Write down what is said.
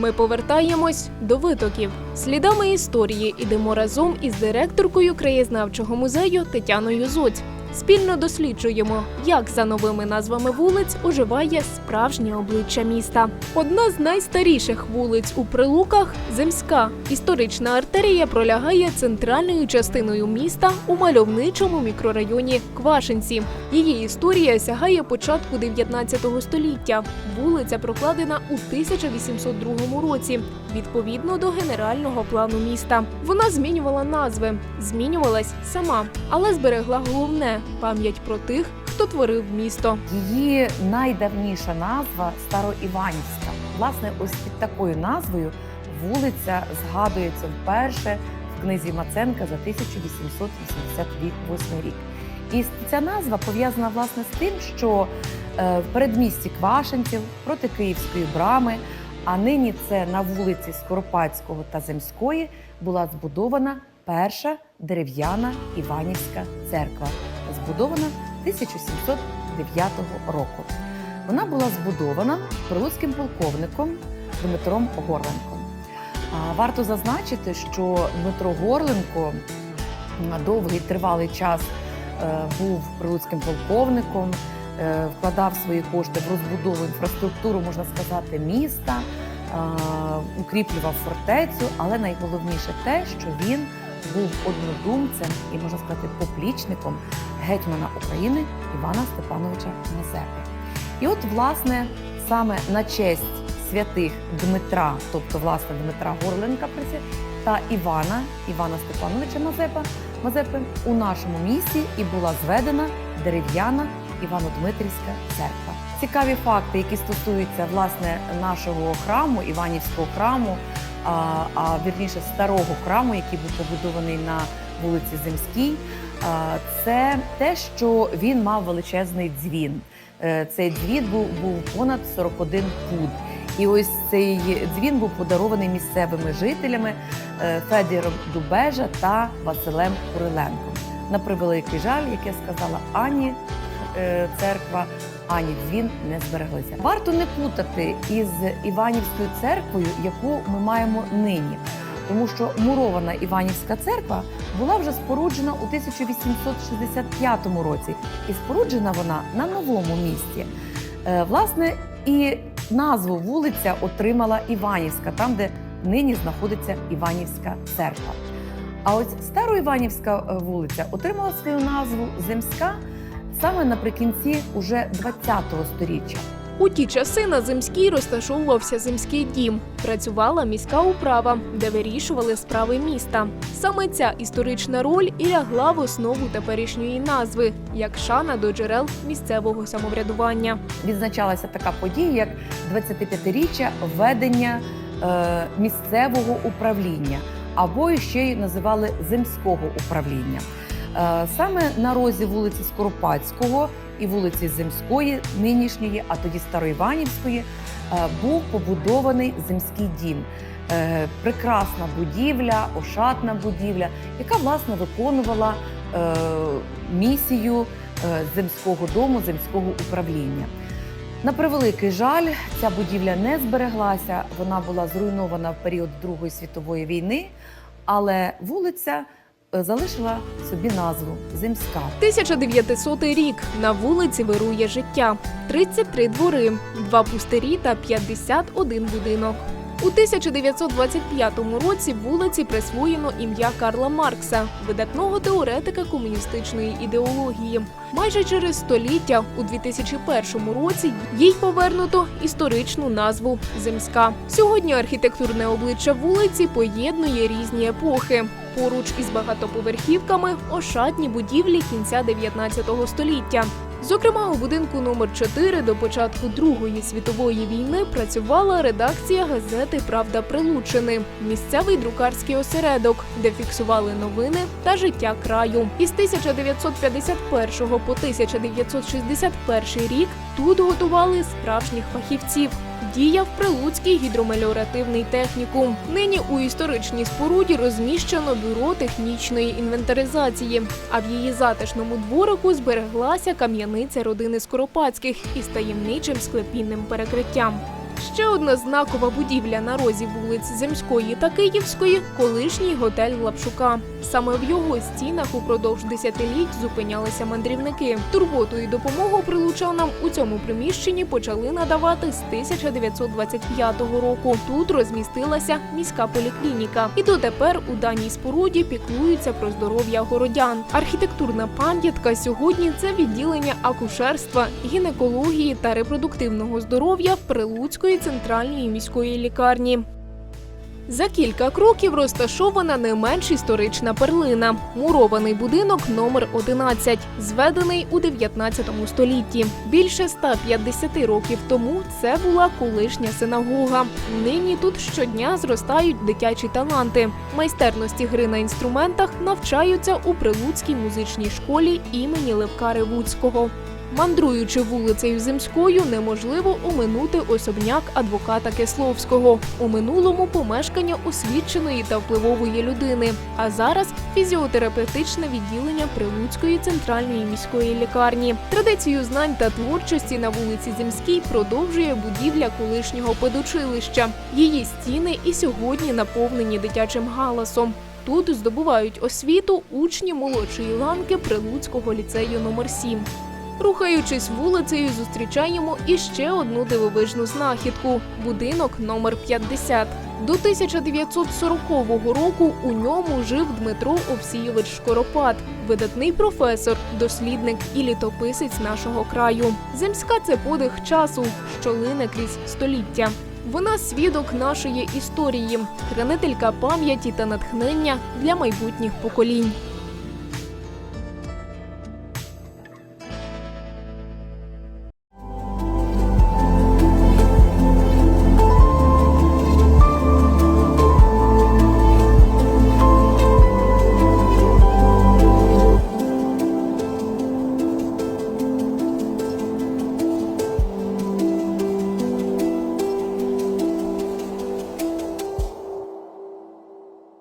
Ми повертаємось до витоків. Слідами історії ідемо разом із директоркою краєзнавчого музею Тетяною Зоць. Спільно досліджуємо, як за новими назвами вулиць оживає справжнє обличчя міста. Одна з найстаріших вулиць у Прилуках Земська. Історична артерія пролягає центральною частиною міста у мальовничому мікрорайоні Квашинці. Її історія сягає початку 19 століття. Вулиця прокладена у 1802 році, відповідно до генерального плану міста. Вона змінювала назви, змінювалась сама, але зберегла головне пам'ять про тих, хто творив місто. Її найдавніша назва Староіванівська. Власне, ось під такою назвою вулиця згадується вперше в книзі Маценка за 1888 рік. І ця назва пов'язана власне з тим, що е, в передмісті Квашенців проти Київської брами, а нині це на вулиці Скоропадського та Земської була збудована перша дерев'яна Іванівська церква, збудована 1709 року. Вона була збудована прилуцьким полковником Дмитром Горленком. Варто зазначити, що Дмитро Горленко на довгий тривалий час е, був прилуцьким полковником, е, вкладав свої кошти в розбудову інфраструктуру, можна сказати, міста, укріплював фортецю, але найголовніше те, що він був однодумцем і можна сказати поплічником гетьмана України Івана Степановича Мазепи. І от, власне, саме на честь святих Дмитра, тобто власне Дмитра Горленка та Івана Івана Степановича Мазепа Мазепи у нашому місті і була зведена дерев'яна Івано-Дмитрівська церква. Цікаві факти, які стосуються власне нашого храму, Іванівського храму, а, а вірніше старого храму, який був побудований на вулиці Земській. Це те, що він мав величезний дзвін. Е, Цей дзвін був, був понад 41 пуд. І ось цей дзвін був подарований місцевими жителями е, Федіром Дубежа та Василем Куриленком. На превеликий жаль, як я сказала, ані церква, ані дзвін не збереглися. Варто не плутати із Іванівською церквою, яку ми маємо нині. Тому що мурована Іванівська церква була вже споруджена у 1865 році, і споруджена вона на новому місці. Е, Власне, і назву вулиця отримала Іванівська, там, де нині знаходиться Іванівська церква. А ось Староіванівська е, вулиця отримала свою назву Земська саме наприкінці уже ХХ століття. У ті часи на Земській розташовувався земський дім. Працювала міська управа, де вирішували справи міста. Саме ця історична роль і лягла в основу теперішньої назви, як шана до джерел місцевого самоврядування. відзначалася така подія, як 25-річчя введення е, місцевого управління, або ще й називали земського управління. Е, саме на розі вулиці Скоропадського і вулиці Земської, нинішньої, а тоді Староіванівської, е, був побудований земський дім. Е, прекрасна будівля, ошатна будівля, яка власне виконувала місію земського дому, земського управління. На превеликий жаль, ця будівля не збереглася. Вона була зруйнована в період Другої світової війни, але вулиця залишила собі назву Земська. 1900 рік на вулиці вирує життя. 33 двори, два пустирі та 51 будинок. У 1925 році вулиці присвоєно ім'я Карла Маркса, видатного теоретика комуністичної ідеології. Майже через століття, у 2001 році, їй повернуто історичну назву Земська. Сьогодні архітектурне обличчя вулиці поєднує різні епохи. Поруч із багатоповерхівками ошатні будівлі кінця 19 століття. Зокрема, у будинку номер 4 до початку Другої світової війни працювала редакція газети Правда Прилучини, місцевий друкарський осередок, де фіксували новини та життя краю. Із 1951 по 1961 рік тут готували справжніх фахівців. Діяв Прилуцький гідромеліоративний технікум. Нині у історичній споруді розміщено бюро технічної інвентаризації. А в її затишному дворику збереглася кам'яниця родини Скоропадських із таємничим склепінним перекриттям. Ще одна знакова будівля на розі вулиць Земської та Київської колишній готель Лапшука. Саме в його стінах упродовж десятиліть зупинялися мандрівники. Турботу і допомогу прилучанам у цьому приміщенні почали надавати з 1925 року. Тут розмістилася міська поліклініка, і дотепер у даній споруді піклуються про здоров'я городян. Архітектурна пам'ятка сьогодні це відділення акушерства, гінекології та репродуктивного здоров'я Прилуцької центральної міської лікарні. За кілька кроків розташована не менш історична перлина мурований будинок номер 11, зведений у 19 столітті. Більше 150 років тому це була колишня синагога. Нині тут щодня зростають дитячі таланти. Майстерності гри на інструментах навчаються у Прилуцькій музичній школі імені Левка Ревуцького. Мандруючи вулицею Земською, неможливо оминути особняк адвоката Кисловського. У минулому помешкання освіченої та впливової людини. А зараз фізіотерапевтичне відділення Прилуцької центральної міської лікарні. Традицію знань та творчості на вулиці Земській продовжує будівля колишнього педучилища. Її стіни і сьогодні наповнені дитячим галасом. Тут здобувають освіту учні молодшої ланки Прилуцького ліцею номер 7 Рухаючись вулицею, зустрічаємо іще одну дивовижну знахідку будинок номер 50. До 1940 року у ньому жив Дмитро Овсійович Шкоропад, видатний професор, дослідник і літописець нашого краю. Земська це подих часу, що лине крізь століття. Вона свідок нашої історії, хранителька пам'яті та натхнення для майбутніх поколінь.